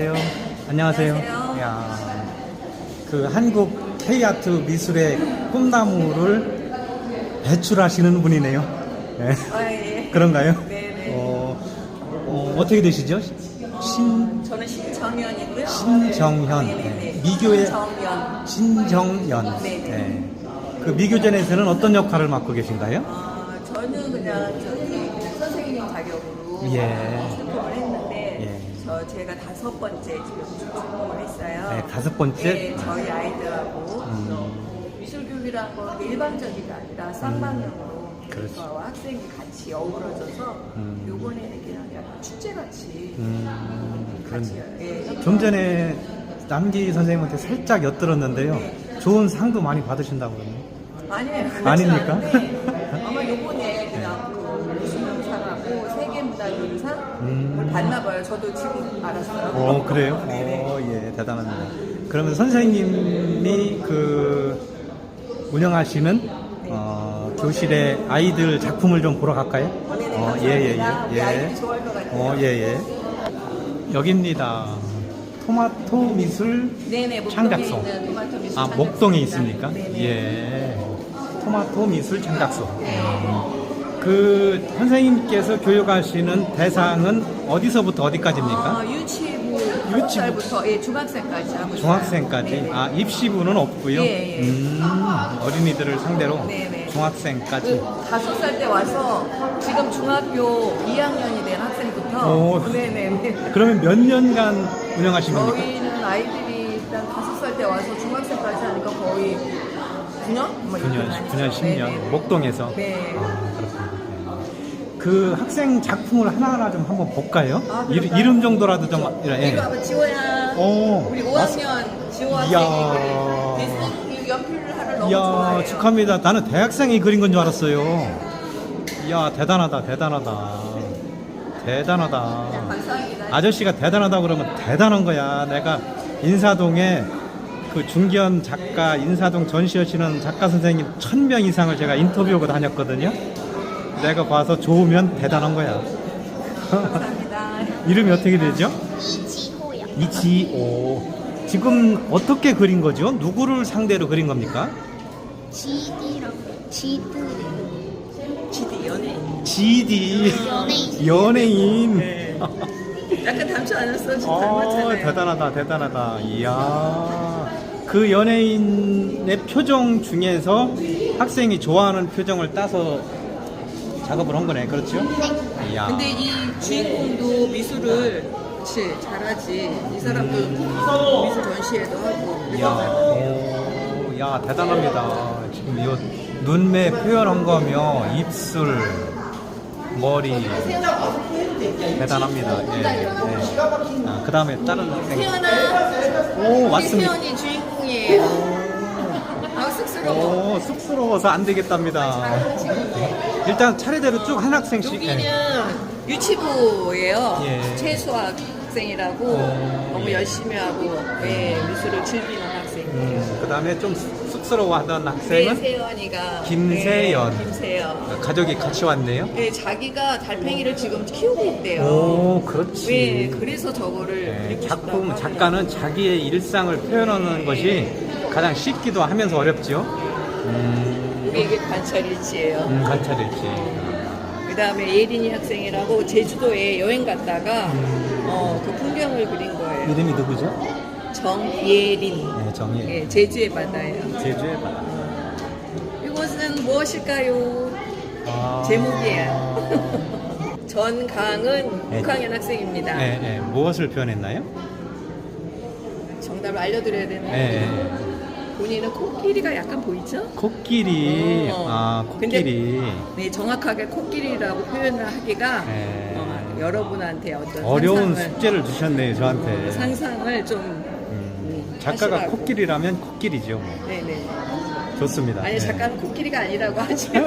안녕하세요. 안녕하세요. 야, 그 한국 K아트 미술의 꿈나무를 배출하시는 분이네요. 네. 아, 예. 그런가요? 네네. 어, 어, 어떻게 되시죠? 신, 저는 신정연이고요. 신정현. 네 네네. 네. 미교의 신정연. 신정연. 네네. 그 미교전에서는 어떤 역할을 맡고 계신가요? 아, 저는 그냥 저기 선생님 자격으로 예. 했는데 제가 다섯 번째 지금 출품을 했어요. 네, 다섯 번째? 네, 저희 아이들하고 음. 미술교육이란 건 일반적인 게 아니라 쌍방향으로 그렇지. 학생이 같이 어우러져서 음. 요번에는 그냥 약간 축제같이 음, 같이 그렇네. 예, 좀 전에 남기 선생님한테 살짝 엿들었는데요. 네. 좋은 상도 많이 받으신다고 그러네요. 아니에요. 아닙니까? 아마 요번에 그냥 그 수명상하고 세계문화유산 음. 을 받나 봐요. 저도 지금 알았어요. 어, 그래요? 어, 예, 대단합니다. 그러면 선생님이 그 운영하시는 어, 교실의 아이들 작품을 좀 보러 갈까요? 네네, 어, 예, 예, 예. 예. 어, 예, 예. 여기입니다. 토마토 미술 네네, 목동에 창작소. 있는 토마토 미술 아, 창작소입니다. 목동에 있습니까? 네네. 예. 토마토 미술 창작소. 네. 그 선생님께서 교육하시는 대상은 어디서부터 어디까지입니까? 아, 유치부 유치부. 유치부 살부터 예, 중학생까지 하고 있어요. 중학생까지. 네네. 아, 입시부는 없고요. 예, 예. 음, 어린이들을 상대로 네 네. 중학생까지. 그 다섯 살 때 와서 지금 중학교 2학년이 된 학생부터 오. 네네네. 그러면 몇 년간 운영하신 겁니까? 저희는 아이들이 일단 다섯 살 때 와서 중학생까지 하니까 거의 9년? 뭐 9년, 9년, 10년. 목동에서. 네. 아, 그 학생 작품을 하나하나 좀 한번 볼까요? 아, 이름? 이름 정도라도 좀. 예. 이거 한번 지호야. 오, 우리 맞- 5학년 지호 이야. 학생이 비슷한 연필을 하를 너무 이야, 좋아해요. 축하합니다. 나는 대학생이 그린 건 줄 알았어요. 이야, 대단하다, 대단하다. 대단하다. 아저씨가 대단하다 그러면 대단한 거야. 내가 인사동에 그 중견 작가 인사동 전시하시는 작가 선생님 천 명 이상을 제가 인터뷰하고 다녔거든요. 내가 봐서 좋으면 대단한 거야. 감사합니다. 이름이 어떻게 되죠? 이지호요. 이지오. 지금 어떻게 그린 거죠? 누구를 상대로 그린 겁니까? 지디랑 지드 GD 연예인. GD 연예인. 연예인. 네. 약간 닮지 않았어? 좀 어, 닮았잖아요. 대단하다, 대단하다. 이야. 그 연예인의 표정 중에서 학생이 좋아하는 표정을 따서 작업을 한 거네. 그렇죠? 이야. 근데 이 주인공도 미술을 그치 잘하지. 이 사람도 미술 전시회도 하고. 이야. 오, 야, 대단합니다. 지금 이 눈매 표현한 거며 입술, 머리. 대단합니다. 예. 예. 아, 그 다음에 다른 학생. 태연아. 오, 맞습니다. 태연이 주인공이에요. 아 쑥스러워. 오, 쑥스러워서 안 되겠답니다. 일단 차례대로 쭉 한 학생씩. 여기는 예. 유치부예요. 예. 최수학 학생이라고 어, 너무 예. 열심히 하고 예, 미술을 즐기는 학생이에요. 음, 그 다음에 좀 쑥스러워하던 학생은 세연이가 김세연. 네, 김세연. 가족이 같이 왔네요. 예, 자기가 달팽이를 지금 키우고 있대요. 오, 그렇지. 예, 그래서 저거를 네, 그리고 작품 작가는 자기의 일상을 표현하는 것이 가장 쉽기도 하면서 어렵죠. 음, 우리에게 관찰일지예요. 음, 관찰일지. 그 다음에 예린이 학생이라고 제주도에 여행 갔다가 음. 어, 그 풍경을 그린 거예요. 이름이 누구죠? 정예린. 네, 정예. 예, 제주의 바다예요. 제주의 바다. 이곳은 무엇일까요? 아, 제목이에요. 전강은 네. 6학년 학생입니다. 네, 네. 무엇을 표현했나요? 정답을 알려드려야 되나요? 네. 본인은 코끼리가 약간 보이죠? 코끼리. 어. 아, 코끼리. 네, 정확하게 코끼리라고 표현을 하기가 네. 어, 여러분한테 어떤 어려운 상상을, 숙제를 주셨네요, 저한테. 상상을 좀 음, 작가가 하시라고. 코끼리라면 코끼리죠. 뭐. 네네. 좋습니다. 아니 네. 작가는 코끼리가 아니라고 하죠. 네.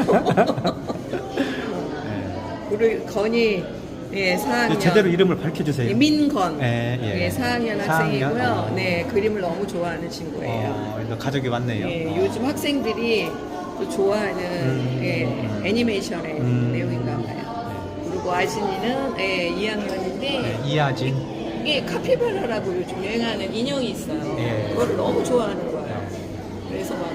우리 건이 예, 4학년 제대로 이름을 밝혀주세요. 예, 민건 예, 예. 예, 4학년 4학년? 학생이고요. 어. 네, 그림을 너무 좋아하는 친구예요. 어, 가족이 왔네요. 예, 어. 요즘 학생들이 또 좋아하는 음, 예, 음. 애니메이션의 음. 내용인가 봐요. 네. 그리고 아진이는 예, 2학년인데 네, 이하진. 이게 카피바라라고 요즘 유행하는 인형이 있어요. 예. 그걸 너무 좋아하는 거예요. 그래서 막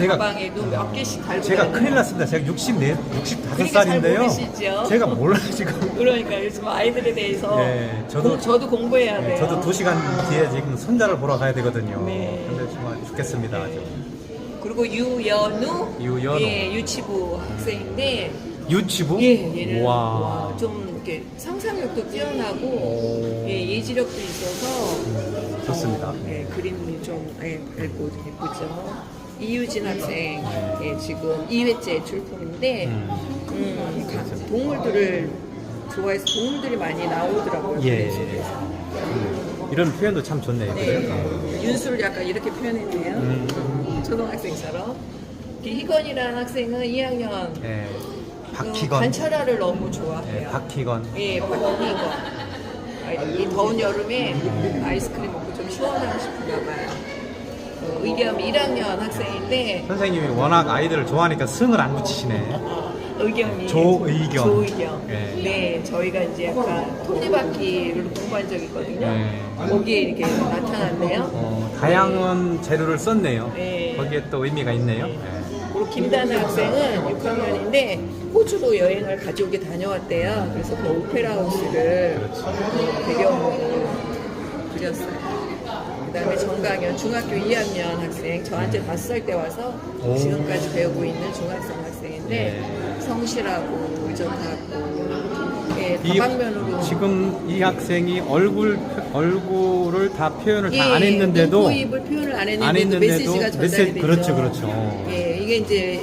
제가 가방에도 몇 개씩 달고 제가 큰일 거. 났습니다. 제가 64, 65살인데요. 그러니까 잘 모르시죠? 제가 몰라요 지금. 그러니까 요즘 아이들에 대해서 예, 저도- 공- 저도 공부해야 돼요. 저도 2시간 뒤에 지금 손자를 보러 가야 되거든요. 네. 근데 정말 죽겠습니다. 아주. 그리고 유연우, 유연우. 예, 유치부 학생인데 유치부? 예, 얘는 와. 와, 좀 이렇게 상상력도 뛰어나고 오. 예, 예지력도 있어서 좋습니다. 어, 예, 그림이 좀 예, 밝고 예쁘죠. 이유진 학생 예, 지금 2회째 출품인데 음. 음, 가- 동물들을 좋아해서 동물들이 많이 나오더라고요. 예. 음, 이런 표현도 참 좋네요. 그죠? 네, 윤수를 약간 이렇게 표현했네요. 음. 초등학생처럼. 희건이라는 학생은 2학년 예. 그 박희건. 관찰화를 너무 예, 좋아해요. 박희건. 예, 박희건. 아, 이 더운 여름에 아이스크림 먹고 좀 시원하고 싶은가 봐요. 그 의겸 1학년 학생인데 선생님이 워낙 아이들을 좋아하니까 승을 안 붙이시네. 어, 의겸이 조의겸. 조의겸. 예. 네, 저희가 이제 약간 톱니바퀴를 공부한 적이 있거든요. 예. 거기에 이렇게 나타났네요. 어, 다양한 재료를 썼네요. 네. 거기에 또 의미가 있네요. 예. 그리고 김다나 학생은 6학년인데 호주로 여행을 가족이 다녀왔대요. 그래서 그 오페라 하우스를 배경으로 그렸어요. 그다음에 정강현 중학교 2학년 학생 저한테 5살 때 와서 오. 지금까지 배우고 있는 중학생 학생인데 네. 성실하고 의젓하고 예, 이- 다방면으로 지금 이 학생이 얼굴 표- 얼굴을 다 표현을 다안 예, 했는데도 입을 표현을 안 했는데도, 안 했는데도 메시지가 전달이 되죠. 그렇죠, 그렇죠. 예, 이게 이제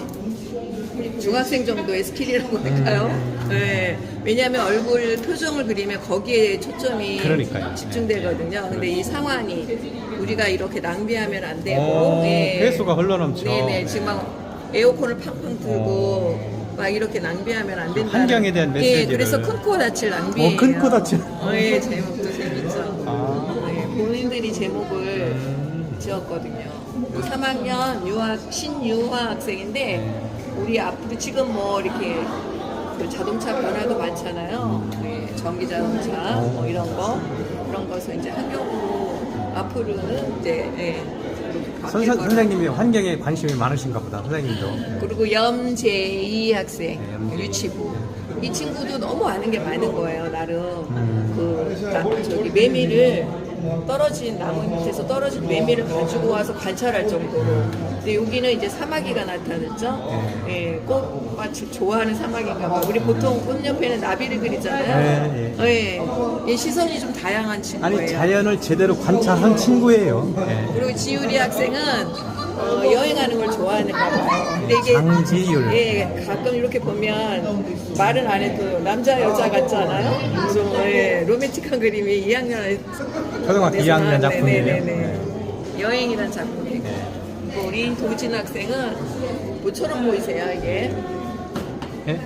중학생 정도의 스킬이라고 할까요? 음. 예, 왜냐하면 얼굴 표정을 그리면 거기에 초점이 그러니까요. 집중되거든요. 근데 이 상황이 우리가 이렇게 낭비하면 안 되고, 오, 예. 폐수가 흘러넘쳐. 네네, 지금 막 에어컨을 팡팡 틀고 막 이렇게 낭비하면 안 된다. 환경에 대한 예, 메시지를. 그래서 큰 코 다칠 낭비예요. 어, 큰코 다칠. 어, 예, 제목도 재밌죠. 아. 네, 본인들이 제목을 음. 지었거든요. 3학년 유학 신유화 학생인데 네. 우리 앞으로 지금 뭐 이렇게 그 자동차 변화도 많잖아요. 음. 네, 전기 자동차 뭐 이런 거 그런 것을 이제 학용으로 앞으로는 이제 예, 이렇게 바뀔 선, 거라. 선생님이 환경에 관심이 많으신가 보다. 선생님도. 그리고 염재희 학생 네, 염재희. 유치부 이 친구도 너무 아는 게 많은 거예요 나름 음. 그 나- 저기 매미를 떨어진 나무 밑에서 떨어진 매미를 가지고 와서 관찰할 정도로. 근데 여기는 이제 사마귀가 나타났죠? 예, 꽃밭을 좋아하는 사마귀인가 봐 우리 보통 꽃 옆에는 나비를 그리잖아요. 네, 예. 이 시선이 좀 다양한 친구예요. 아니 자연을 제대로 관찰한 친구예요. 예. 그리고 지율이 학생은 어, 여행하는 걸 좋아하는가 봐요. 근데 이게 장지율. 예, 가끔 이렇게 보면 말은 안 해도 남자 여자 같잖아요. 좀 예, 로맨틱한 그림이 2학년에 초등학교 2학년 작품이에요. 네네네. 여행이라는 작품이에요. 네. 그리고 우리 도진 학생은 뭐처럼 보이세요 이게? 예?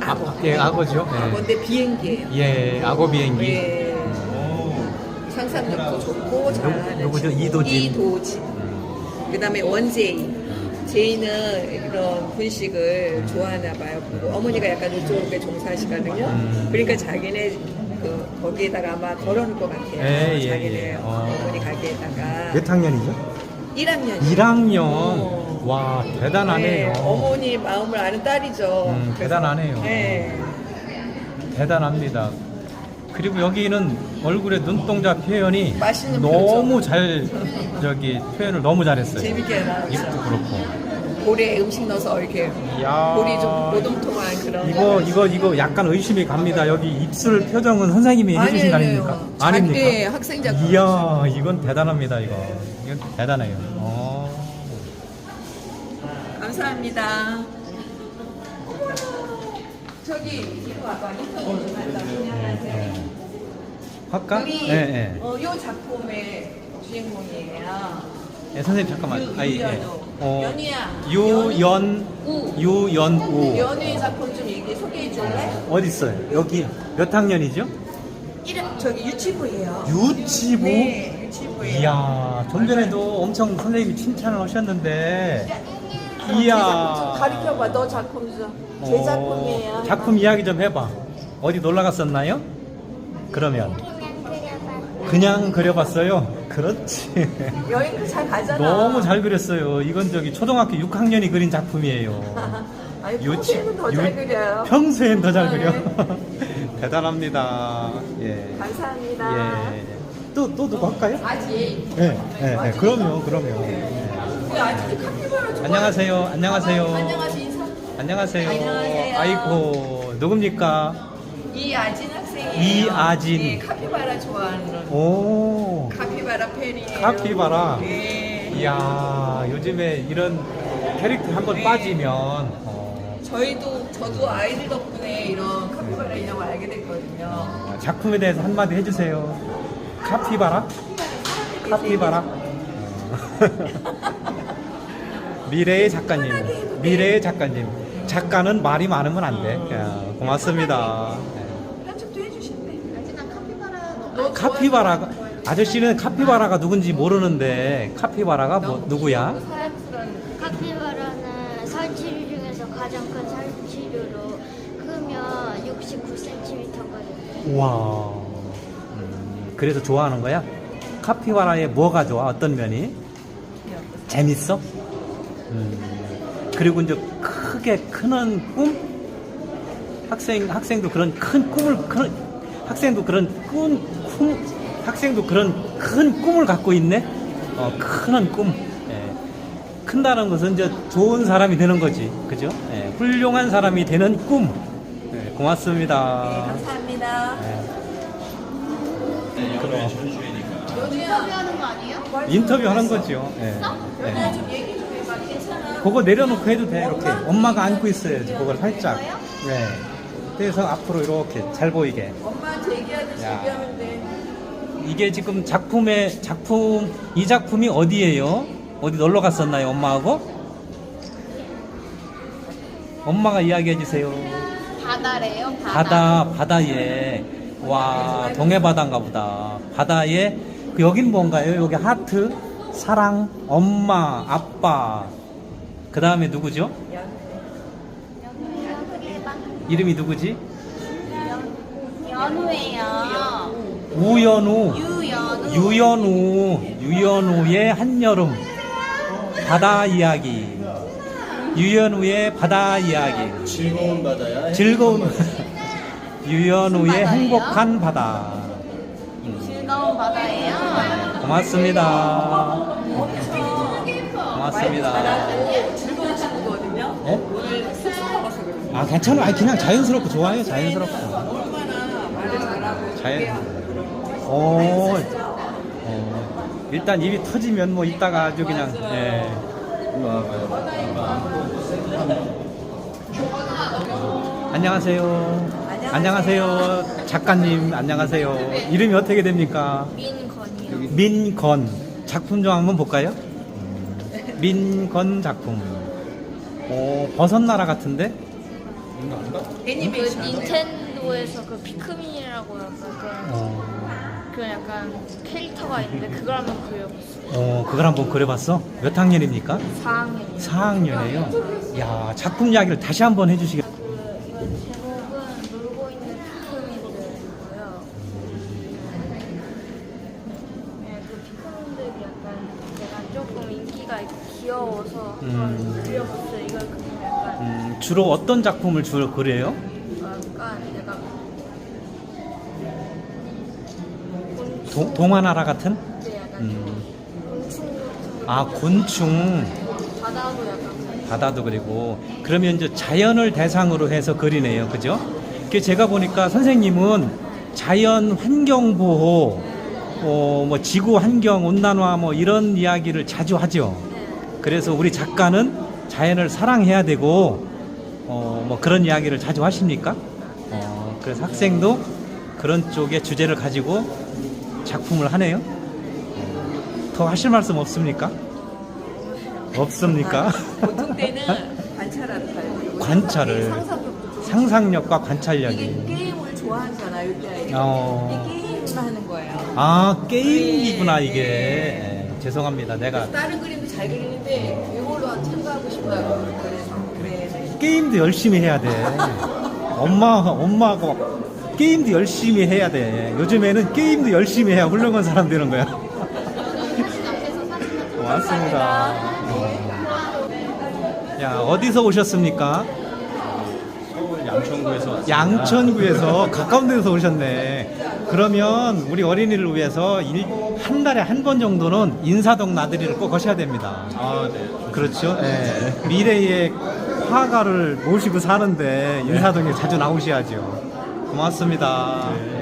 악어. 예, 악어죠. 예. 악어인데 비행기예요. 예, 악어 비행기. 예. 상상력도 좋고 잘하는 누구죠? 친구. 이도진. 이도진. 그 다음에 원제이. 제이는 이런 분식을 좋아하나 봐요. 그리고 어머니가 약간 이쪽에 종사하시거든요. 음. 그러니까 자기네 그 거기에다가 아마 걸어놓을 것 같아요. 예, 예, 자기네 예. 어. 어머니 가게에다가 몇 학년이죠? 1학년. 1학년. 어. 와, 대단하네요. 어머니 마음을 아는 딸이죠. 음, 그래서- 대단하네요. 네. 대단합니다. 그리고 여기는 얼굴의 눈동자 표현이 맛있는 너무 잘 저기 표현을 너무 잘했어요. 재밌게 나왔죠. 입도 그렇고. 볼에 음식 넣어서 이렇게 이야. 볼이 좀 보동통한 그런 이거 이거 이거 약간 의심이 갑니다. 여기 입술 표정은 선생님이 해주신 거 아닙니까? 아닙니까? 네, 학생 작품. 이야, 이건 대단합니다. 이거 이건 대단해요. 어. 감사합니다. 저기 이리 와봐. 인터뷰 좀 한다. 안녕하세요. 예. 할까? 우리 예, 예. 어, 요 작품의 주인공이에요. 예, 선생님 잠깐만. 유- 아이, 예. 유연우. 어, 연우야. 유연 우. 유연우 연우의 작품 좀 얘기 소개해 줄래? 어디 있어요? 여기 몇 학년이죠? 이름 저기 유치부예요. 유치부. 네, 유치부예요. 이야, 좀 전에도 엄청 선생님이 칭찬을 하셨는데, 좀 이야. 가르쳐 봐. 너 작품 좀. 제 어, 작품이에요. 작품 이야기 좀 해봐. 어디 놀러 갔었나요? 그러면 그냥 그려봤. 그냥 그려봤어요. 그렇지. 여행도 잘 가잖아. 너무 잘 그렸어요. 이건 저기 초등학교 6학년이 그린 작품이에요. 아니 유치- 평소에는 더잘 유- 그려요. 평소엔 더잘 네. 그려. 대단합니다. 예. 감사합니다. 예. 또, 또 누구 할까요? 아직. 예, 예, 예. 그럼요, 그럼요. 예. 우리 아직도 카피바라 좋아. 안녕하세요, 안녕하세요. 안녕하세요 인사. 안녕하세요. 안녕하세요. 아이고, 누굽니까? 이아진 학생 이아진. 네, 카피바라 좋아하는 오, 카피바라 팬이에요. 카피바라. 네. 이야, 요즘에 이런 캐릭터 한번 빠지면, 어, 저희도 저도 아이들 덕분에 이런 카피바라 인형을 알게 됐거든요. 작품에 대해서 한마디 해주세요. 카피바라? 카피바라? 미래의 작가님, 미래의 작가님. 작가는 말이 많으면 안 돼. 야, 고맙습니다. 해주신대. 카피바라가, 아저씨는 카피바라가 누군지 모르는데, 카피바라가 뭐, 누구야? 카피바라는 살치류 중에서 가장 큰 살치류로 크면 69cm거든요. 우와. 음, 그래서 좋아하는 거야? 카피바라의 뭐가 좋아? 어떤 면이? 재밌어? 음, 그리고 이제 크게 크는 꿈? 학생, 학생도 그런 큰 꿈을, 큰, 학생도 그런 꿈, 꿈, 학생도 그런 큰 꿈을 갖고 있네? 어, 크는 꿈. 예. 큰다는 것은 이제 좋은 사람이 되는 거지. 그죠? 예, 훌륭한 사람이 되는 꿈. 예, 고맙습니다. 감사합니다. 예, 그럼 인터뷰하는 거 아니에요? 인터뷰 하는 거죠. 예. 예. 좀 얘기 좀 해봐. 괜찮아. 그거 내려놓고 해도 돼. 이렇게 엄마가 안고 있어야지. 그걸 살짝. 네. 그래서 앞으로 이렇게 잘 보이게. 엄마한테 얘기하듯이 야. 얘기하면 돼. 이게 지금 작품의 작품 이 작품이 어디예요? 어디 놀러 갔었나요, 엄마하고? 엄마가 이야기해 주세요. 바다래요, 바다 바다에 와 동해 바다인가 보다. 바다에 그 여긴 뭔가요? 여기 하트, 사랑, 엄마, 아빠. 그 다음에 누구죠? 이름이 누구지? 연우예요. 우연우. 유연우. 유연우. 유연우의 한여름. 바다 이야기. 유연우의 바다 이야기. 즐거운 바다야. 즐거운 유연우의? 행복한 바다. 즐거운 바다예요. 고맙습니다. 고맙습니다. 즐거운 친구거든요. 네? 오늘 쑥쑥 먹어서 그래. 아 괜찮아. 아 그냥 자연스럽고 좋아요. 자연스럽고. 얼마나 말을 잘하고 자연. 오. 어, 일단 입이 터지면 뭐 이따가 아주 그냥 예. 안녕하세요. 안녕하세요. 작가님 안녕하세요. 이름이 어떻게 됩니까? 민건이요. 민건 작품 좀 한번 볼까요? 민건 작품. 오, 버섯 나라 같은데? 그 애니메이션. 닌텐도에서 그 피크민이라고 약간 그런, 어, 그런 약간 캐릭터가 있는데 그걸 한번 그려봤어요. 어, 그걸 한번 그려봤어? 몇 학년입니까? 4학년이요. 4학년이에요. 야, 작품 이야기를 다시 한번 해주시겠. 주로 어떤 작품을 주로 그려요? 약간 곤충 동, 동화나라 같은? 네, 약간 음. 곤충 아, 곤충. 바다도 약간 바다도 그리고 그러면 이제 자연을 대상으로 해서 그리네요. 그죠? 그 제가 보니까 선생님은 자연 환경 보호 어, 뭐 지구 환경 온난화 뭐 이런 이야기를 자주 하죠. 네. 그래서 우리 작가는 자연을 사랑해야 되고 어, 뭐 그런 이야기를 자주 하십니까? 어, 그래서 학생도 그런 쪽의 주제를 가지고 작품을 하네요. 더 하실 말씀 없습니까? 없습니까? 보통 때는 관찰하러 가요. 관찰을. 상상력도 상상력과 이게 관찰력이. 게임을 좋아하잖아요, 이때 아이들이. 어. 이 게임만 하는 거예요. 아, 게임이구나, 네, 이게. 네. 예, 죄송합니다. 내가 다른 그림도 잘 그리는데 이걸로 참가하고 싶다고. 게임도 열심히 해야 돼. 엄마, 엄마가 막 게임도 열심히 해야 돼. 요즘에는 게임도 열심히 해야 훌륭한 사람 되는 거야. 고맙습니다. 야, 어디서 오셨습니까? 서울 양천구에서 왔습니다. 양천구에서 가까운 데서 오셨네. 그러면 우리 어린이를 위해서 일, 한 달에 한 번 정도는 인사동 나들이를 꼭 하셔야 됩니다. 아, 네. 그렇죠. 예. 미래의 화가를 모시고 사는데 인사동에 자주 나오셔야죠. 고맙습니다. 예.